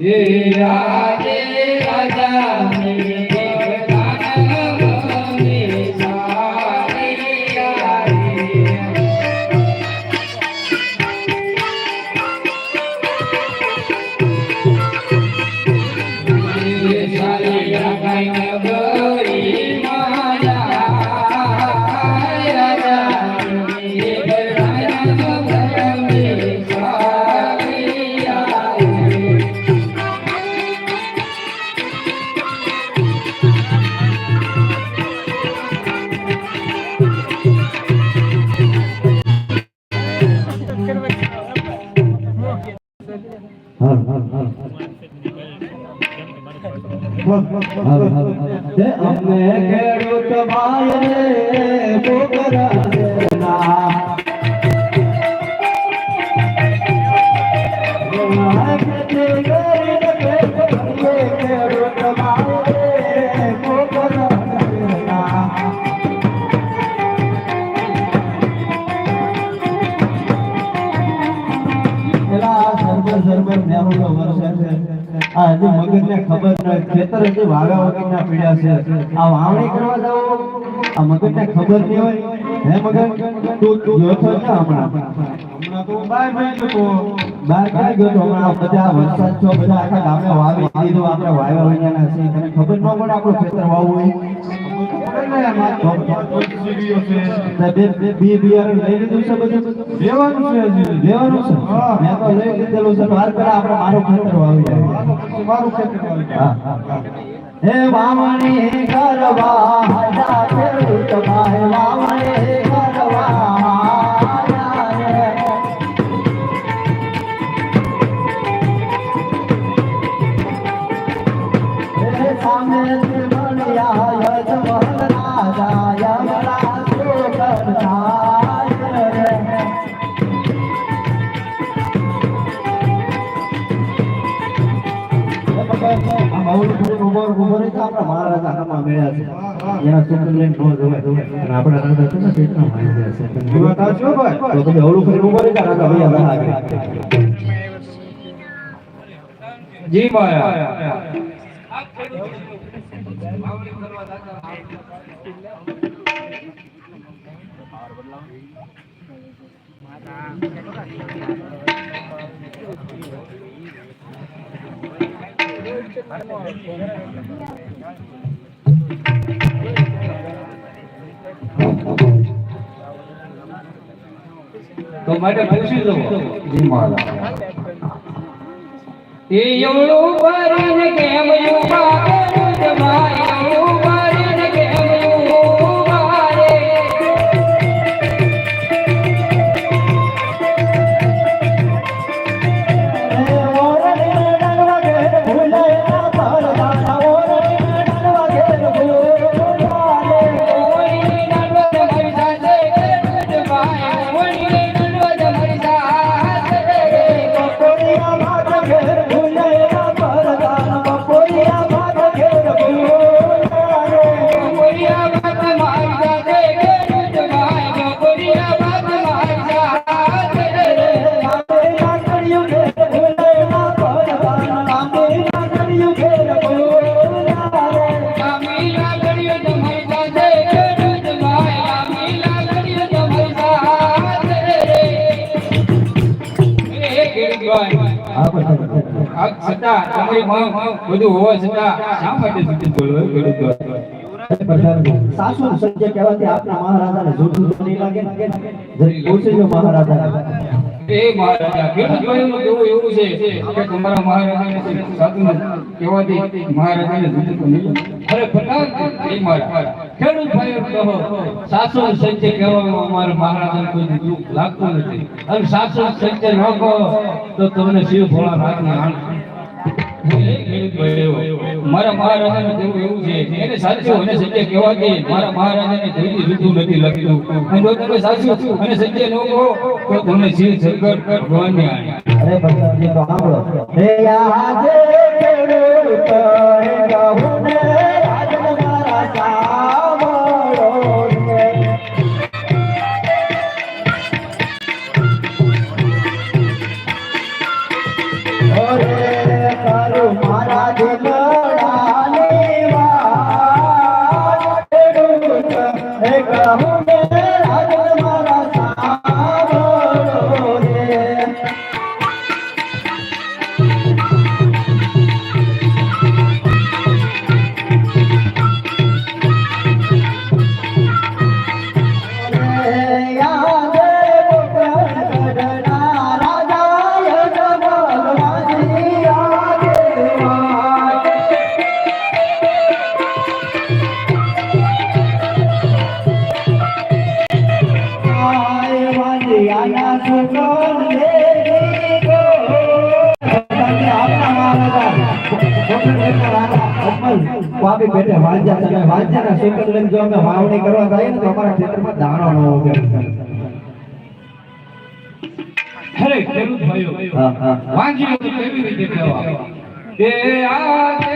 એ આજે રાજાને અમને ખેડૂત ભાઈને મોકરા આ ખબર ન ખેતર હજી વાગા વગરના પીડ્યા છે. આ વાવણી કરવા જાવ આ મગજને ખબર નહીં હોય. હે મગજ? તું ગયો છો ને હમણાં? તો બાર બાર ગયો તો હમણાં? બધા વરસાદ છો, બધા આખા ગામે વાવી દીધો. આપણે વાવ્યા વૈયાના છે તને ખબર ન પડે આપણું ખેતર વાવવું હોય. વાર પેલા આપણે મારું ખેતર વાવી જાય મારું હે કરવા એના સુગર લઈને નો જવાય અને આપણા રાજા છે? ને મારી ગયા છે. તો તમે અવળું કરી ઊભો રહી જા, રાજા ભૈયા રાહ આગળ. જી મહારાજ તો માટે પૂછી લો એ એવડું ભરીને કેમ યુવા કરું જમાઈ એવડું તમારી માં બધું હોવા છતાં શા માટે સુધી બોલવા ખેડૂતો સાસુ સત્ય કહેવાથી આપના મહારાજાને જૂઠું તો નહીં લાગે જરી પૂછજો મહારાજાને. એ મહારાજા ખેડૂત ભાઈઓનું એવું છે કે તમારા મહારાજાને સાધુ કહેવાથી મહારાજાને જુદું તો નહીં અરે ફટાક એ મહારાજ ખેડૂત કહો સાસુ સંચય કહેવામાં અમારા મહારાજાને કોઈ દુઃખ લાગતું નથી. અને સાસુ સંચય ન કહો તો તમને શિવ ભોળા નાથને આણ મારા મહારાજાને કેવું એવું છે, એને સાચું અને સત્ય કહેવાથી મારા મહારાજાને કોઈથી જુદું નથી જો તમે સાચું અને સત્ય ન કહો, તો તમને શિવ देखा हूँ તમે વાંજ્યાના લઈને જો અમે વાવણી કરવા જઈએ ને તો અમારા ખેતરમાં દાણો ન ઉગે. અરે ખેડૂત ભાઈઓ વાંજીઓ કેવી રીતે કહેવા કે આજે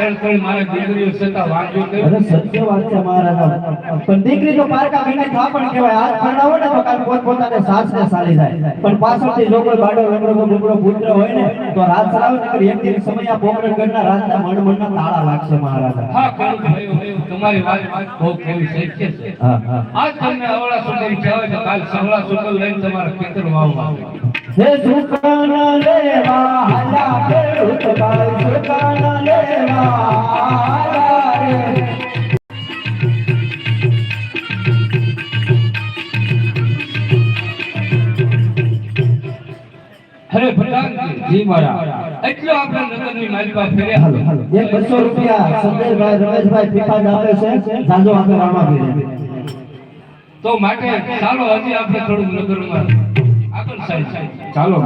મારે દીકરીઓ છતાં વાંચ્યું અરે સત્ય વાત છે મહારાજ પણ દીકરી તો પારકા વિના થાપણ કહેવાય. હાથ પરણાવો ને તો કાલ પોત પોતાને સાસ ને સાલી જાય પણ પાછળથી જો કોઈ બાડો લંગડો કે પુત્ર હોય ને તો રાત ચલાવે ને એક દિવસ સમય આ પોકરણ ગઢના રાજના મણ મણના તાળા લાગશે મહારાજા હા તમારી વાત બહુ કેવી સત્ય છે. હા હા. આજ તમને અવળા સુંદર કહેવાય તો કાલ સવળા સુંદર લઈને તમારા ખેતર વાવવા. હે સુકાન લેવા હાલા ખેડૂત ભાઈ સુકાન લેવા હાલા રે અરે પ્રધાનજી મારા એટલો આપણા નગરની માલિકા ફેર્યા હાલો હાલો. એક બસો રૂપિયા સંજયભાઈ રમેશભાઈ ફીફા આપે છે. જાજો આપે રામા તો માટે ચાલો હજી આપણે થોડુંક નગરમાં આગળ સાહેબ ચાલો.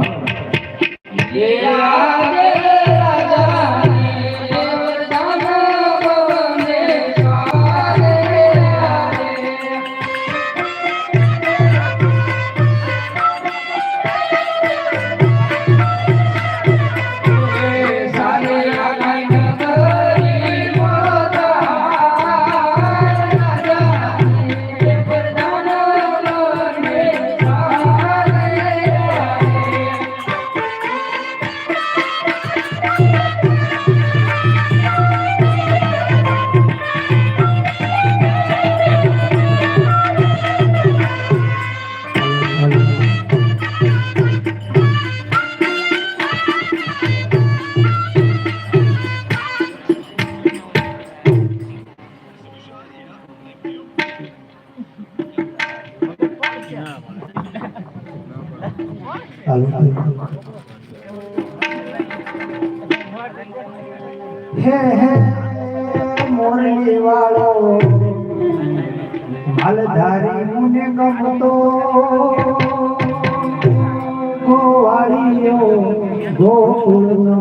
મોરલી વાળો માલધારી મુને ગમતો. ગોવાળીઓ ગોકુળનો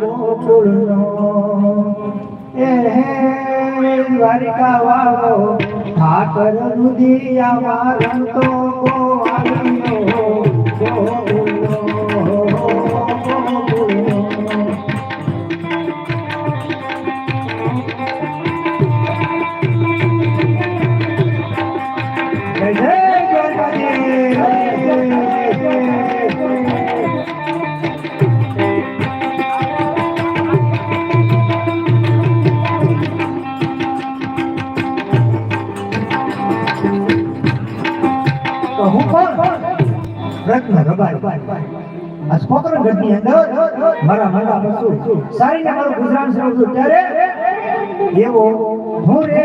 ગોકુળનો. એ દ્વારિકા વાળો, ઠાકર રુદિયા મારણ તો ગોવાળીઓ ગોકુળનો ગોકુળનો. હું કોણ રત્ન રબારી આ સ્પોકન ગઢની અંદર મારા મારા સારી ને મારું ગુજરાન થયું ત્યારે એવો હું રે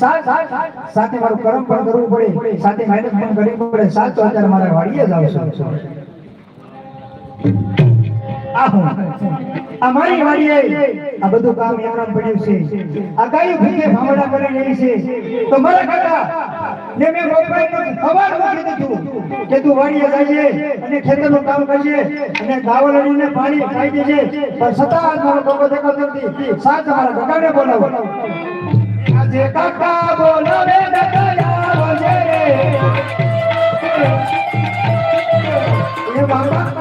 સાથ સાથે મારું કરમ પણ કરવું પડે. સાથે મહેનત પણ કરવી પડે. સાત તો અત્યારે મારે વાળીએ જ આવશે. આહો. આ મારી વાડીએ આ બધું કામ એમનામ પડ્યું છે. આ કઈ ભૂખે ભાવડા કરે રહી છે. તો મારા કાકા, ને મેં મોબાઈલ અવાર મૂકી દીધું. કે તું વાડીએ જઈએ અને ખેતરનું કામ કરીએ અને ગાવલડીને પાણી ખાઈ દેજે. પણ છતાં આજ મારો કાકો દેખાતો નથી. સાથ મારા કાકાને બોલાવો. આજે કાકા બોલાવે કાકા આવજે રે કાકા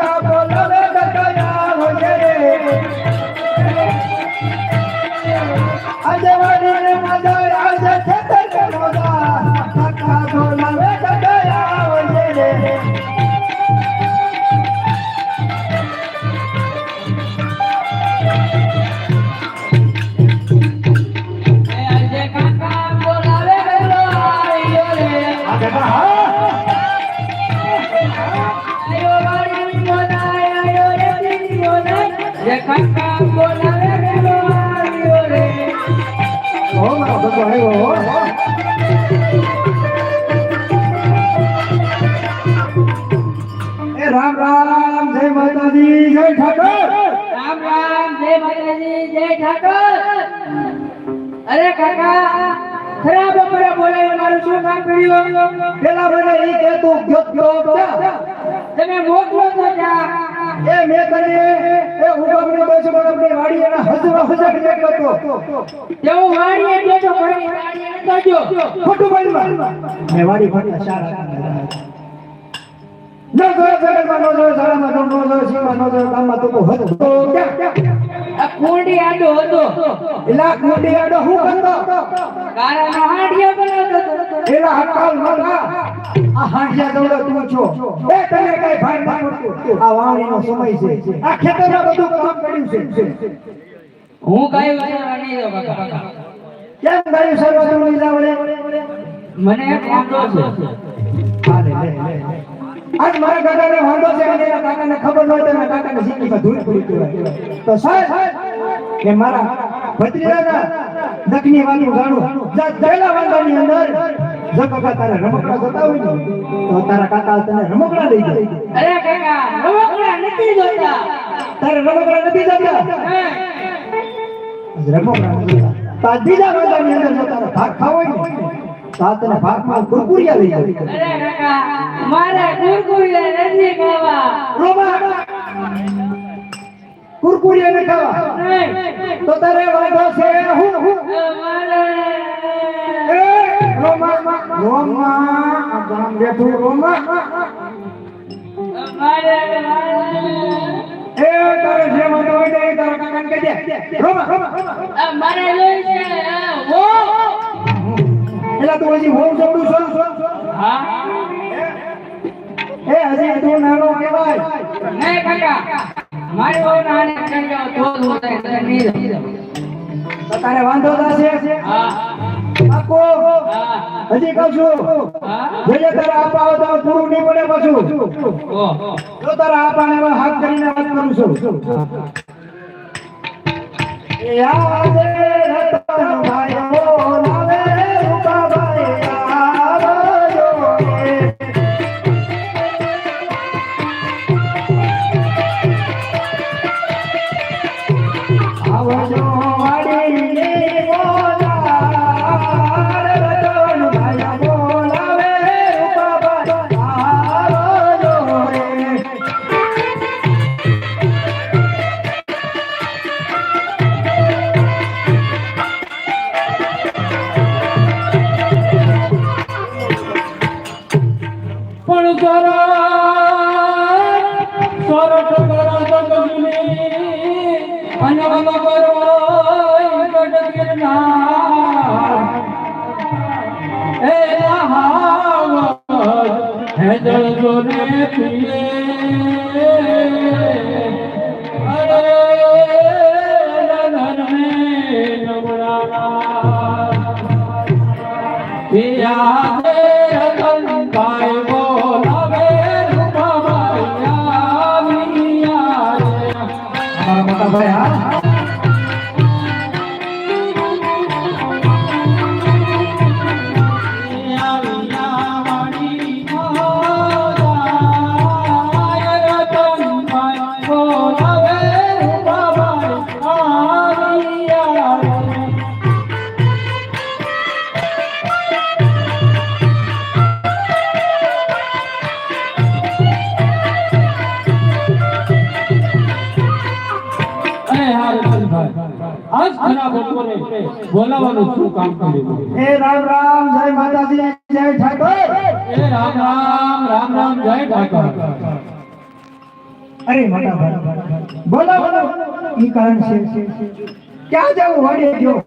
રામ રામ જય માતાજી જય ઠાકોર. રામ રામ જય માતાજી જય ઠાકોર. અરે કાકા ખરાબ બપોરે બોલાવી મારું શું કામ કર્યું? પેલા મને એ કે તું ગયો ગયો. તમે મોકલો તો જા. એ મેં તને એ ઉગમણી બસ એના હજવા હજક ને જો. મેં સારા ન ન જોયો ગામમાં તો ક્યાં ક્યાં કુંડી આડો હતો. એલા કુંડી આડો હું કરતો? કાળાનો હાંડિયો બનાવતો એલા હકાલ મગા આ હાંડિયા દોડો તું છો. એ તને કઈ ભાઈ ના પડતું. આ વાવણીનો સમય છે. આ ખેતરમાં બધું કામ પડ્યું છે. હું કઈ વિચારવા નહીં જાઉં કાકા કેમ ગાયું સર્વતું નહીં જાવડે મને એક છે. હાલે લે લે લે. આજ મારા કાકાને વાંધો છે અને કાકાને ખબર ન હોય તો ધૂળ પૂરી તો સાહેબ કે મારા ભત્રીજાના નખની વાતનું જાણું જા ગયેલા વાંધાની અંદર. જો કાકા તારા રમકડા જોતા હોય ને તો તારા કાકા તને રમકડા લઈ જાય. અરે કાકા રમકડા નથી જોતા. તારે રમકડા નથી જોતા? રમકડા નથી જોતા. તો આ બીજા અંદર જો તારે ભાગ ખાવો હોય ને તો ભાગમાં કુરકુરિયા લઈ જાય. અરે કાકા મારે કુરકુરિયા નથી ખાવા. રોમા કુરકુરિયા અને ખાવા. તો તારે વાંધો છે હું? હું રોમા રોમા આ ગામ બેઠું રોમા. મારે એ તારે જે વાંધો હોય ને તારા કાકાને કહી દે. રોમા. રોમા મારે છે એલા તું હજી હોમ સમડું છો? હા. એ હજી તું નાનો કહેવાય નહીં કાકા. મારી બહુ નાની જાઓ તો જ હું તને તને નહીં તો તારે વાંધો થશે? હા આપો હજી કહું છું. જોઈએ તારે આપા આવો તો પૂરું નહીં પડે પાછું. જો તારા આપાને હાથ કરીને વાત કરું છું. યાદ રતન ભાઈ. હેદળ જોને અરે મોટા ભાઈ, બોલો બોલો, ઈ કારણ છે. ક્યાં જાવ વાડી ગયો.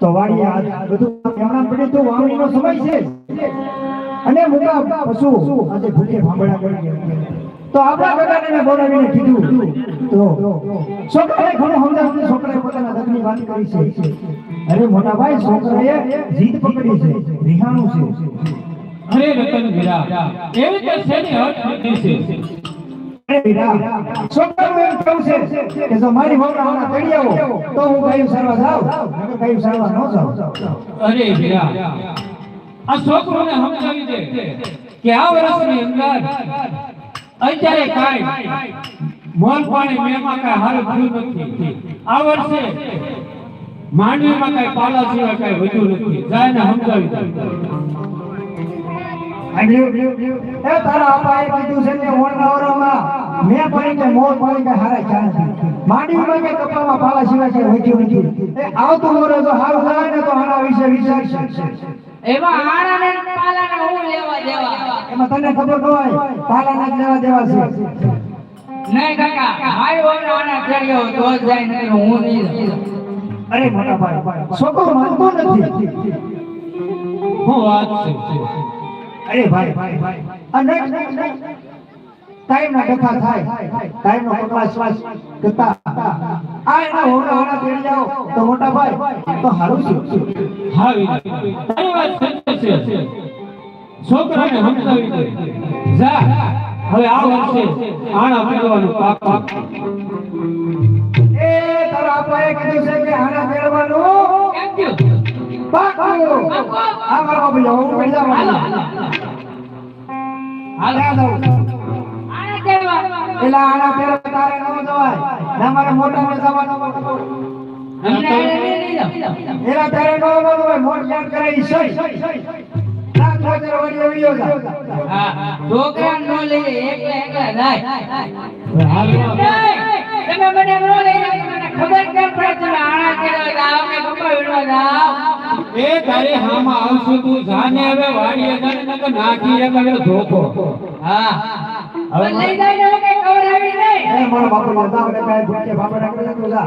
તો વાડી આ બધું હમણાં પડે તો વાવણીનો સમય છે. અને મોટા પશુ આજે ભૂખે ભાંભળા કરી ગયા. તો આપણા બધાને બોલાવીને કીધું. તો છોકરાએ ઘણું સમજાવ્યું છોકરાએ પોતાના દગની વાત કરી છે. અરે મોટા ભાઈ છોકરાએ જીત પકડી છે રિહાણું છે. અરે રતન વીરા એવી તો ને હટ છે? અરે વીરા, છોકરાનું એમ કેવું છે કે જો મારી વહુના આના તેડી આવો તો હું ગાયું સારવા જાઉં નકર ગાયું સારવા ન જાઉં. અરે વીરા આ છોકરોને સમજાવી દે કે આ વર્ષની અંદર અત્યારે કાંઈ મોન પાણી મેમાં કાંઈ હારું થયું નથી. આ વર્ષે માંડવીમાં કઈ પાલા સિવાય કઈ વધુ નથી. જાય ને સમજાવી દે એ તારા આપાએ કીધું છે કે મોરના ઓરડામાં મેં પાણી કે મોર પાણી કે હારા ચા નથી કે કપામાં પાલા સિવાય કે વધ્યું નથી. એ આવતું મોરે જો હારું થાય ને તો આના વિશે વિચારશે. એમાં પાલાને હું લેવા દેવા? એમાં તને ખબર ન હોય પાલાના જ લેવા દેવા છે. નહીં કાકા મારી વહુને આના તેડ્યો તો જાય નહીં હું નહીં. અરે મોટા ભાઈ છોકરો માનતો નથી. હું વાત છે? અરે ભાઈ next, next. કાયમના કથા થાય. ટાઈમ નો કપડા શ્વાસ કરતા આ એના હોના હોના તેડી જાઓ. તો મોટા ભાઈ તો હારું છે. હા તારી વાત સત્ય છે. છોકરાને સમજાવી દે. જા. હવે આ વર્ષે આણા પેરવાનું પાક પાક. આપાએ કીધું છે કે આના મેળવાનું કેમ થયું? પાકું આ મારા જાઓ હું પડી હાલો, હાલો. હાલ જાઉં આને તેડવા. પેલા આના પેલા તારે ન જવાય ના મારા મોટા ને જવાનું જાઉં. એના તારે ન જવાય મોટ જાણ કરાઈ સહી ના છોકરો વળી જા હા, છોકરાને ન લઈ એકલા એકલા જાય. તમે મને એમ ન લઈ મને ખબર કેમ પડે તમે આણા તેડવા જાઓ કે કપા વીણવા જાઓ? એ તારે હામાં આવશું તું જાને હવે વાડીએ જાને નકર નાખી એક હવે ધોકો હા પણ લઈ જાય ને કઈ ખવડાવી નહીં. એ મારા બાપુ ને જાવ ને કાંઈ બાપા ડાકરે તું જા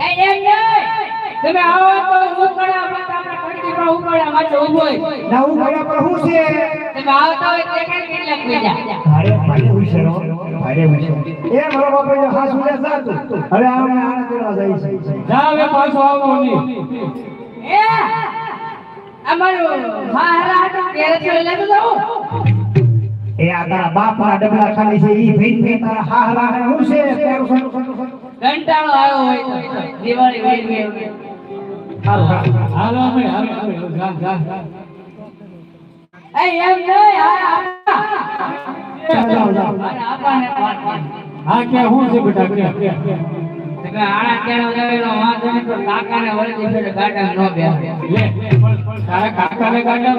એ એમ નહીં. તમે આવો તો હું પણ આપણા ખડકી પર ઉકળ્યા માટે ઊભો હોય. ના હું ગયા પર હું છે તમે આવતા હોય તે કાંઈ કેટલાક પૈસા. ભારે ભારે વિશે રો ભારે વિશે એ મારો બાપા જો હાથ ઉડે જા તું હવે આપણે આને તેડવા જાય છે જા હવે પાછો આવો ની એ અમારું હતું ત્યારે તો લેતો જાઉં. એ આ તારા બાપ ના ડબલા ખાલી છે ઈ ભઈ ભઈ તારા હા હા હું છે કંટાળો આવ્યો હોય દિવાળી વહી ગઈ. હાલ નહીં, હા, કે હું છે બેટા કે વાંધો નહીં, પણ કાકાને વળી ગાડામાં ન કાકાને ગાડા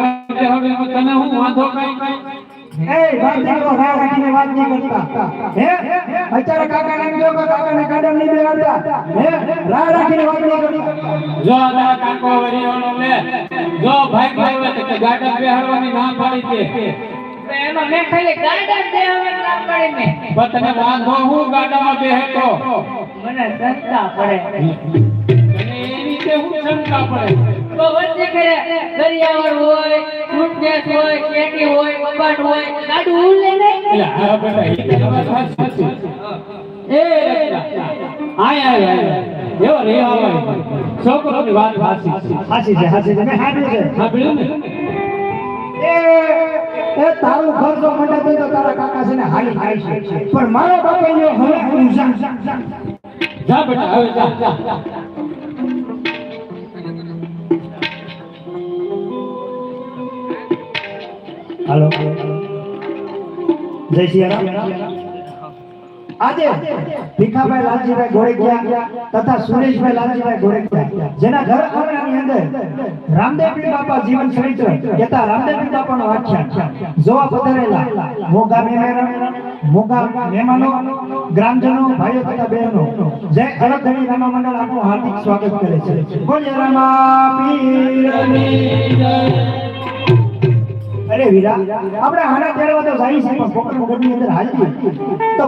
તને હું વાંધો કઈ કઈ એ ભાઈ દીકરો રાખીને વાત નહીં કરતા. હે? અત્યારે કાકાને એમ કહો કે કાકાને કાઢમ નહીં બેરાડતા હે? રાહ રાખીને વાત નહીં કરતા. જો આ કાકો જો ભાઈ ભાઈ તો બેહાડવાની ના પાડી છે તો એમાં મેં ખાલી ગાડા જ દેવાની ના પડી મેં. પણ તને વાંધો હું ગાડામાં મને પડે. અને એ રીતે હું શંકા પડે? તો વચ્ચે કરે દરિયાવર હોય સુટકેસ હોય કેટી હોય કબાટ હોય ગાડું ઉલે નહીં એટલે હા બેટા એ તો વાત સાચી. એ આય આય આય. એવો રે આવે છોકરોની વાત સાચી છે. છે હાચી છે. મેં સાંભળ્યું છે. સાંભળ્યું ને? એ એ તારું ખર્ચો જો તો તારા કાકા છે ને હાલી ખાય છે. પણ મારો બાપા એનો હવે હું જા જા બેટા હવે જા જા. હાલો. જય સિયારામ આજે ભીખાભાઈ લાલજીભાઈ ગોળકિયા તથા સુરેશભાઈ લાલજીભાઈ ગોળકિયા જેના ઘર આંગણાની અંદર રામદેવજી બાપા જીવન ચરિત્ર કહેતા રામદેવજી બાપાનો આખ્યાન જોવા પધારેલા મોગા મહેમાનો મોગા મહેમાનો ગ્રામજનો, ભાઈઓ તથા બહેનો, જય અરધણી રામા મંડળ આપનું હાર્દિક સ્વાગત કરે છે. બોલ રામા પીરની અરે વીરા આપણે હાડા તેરવા તો જાય છે પણ પોકર પોકળની અંદર હાલતી તો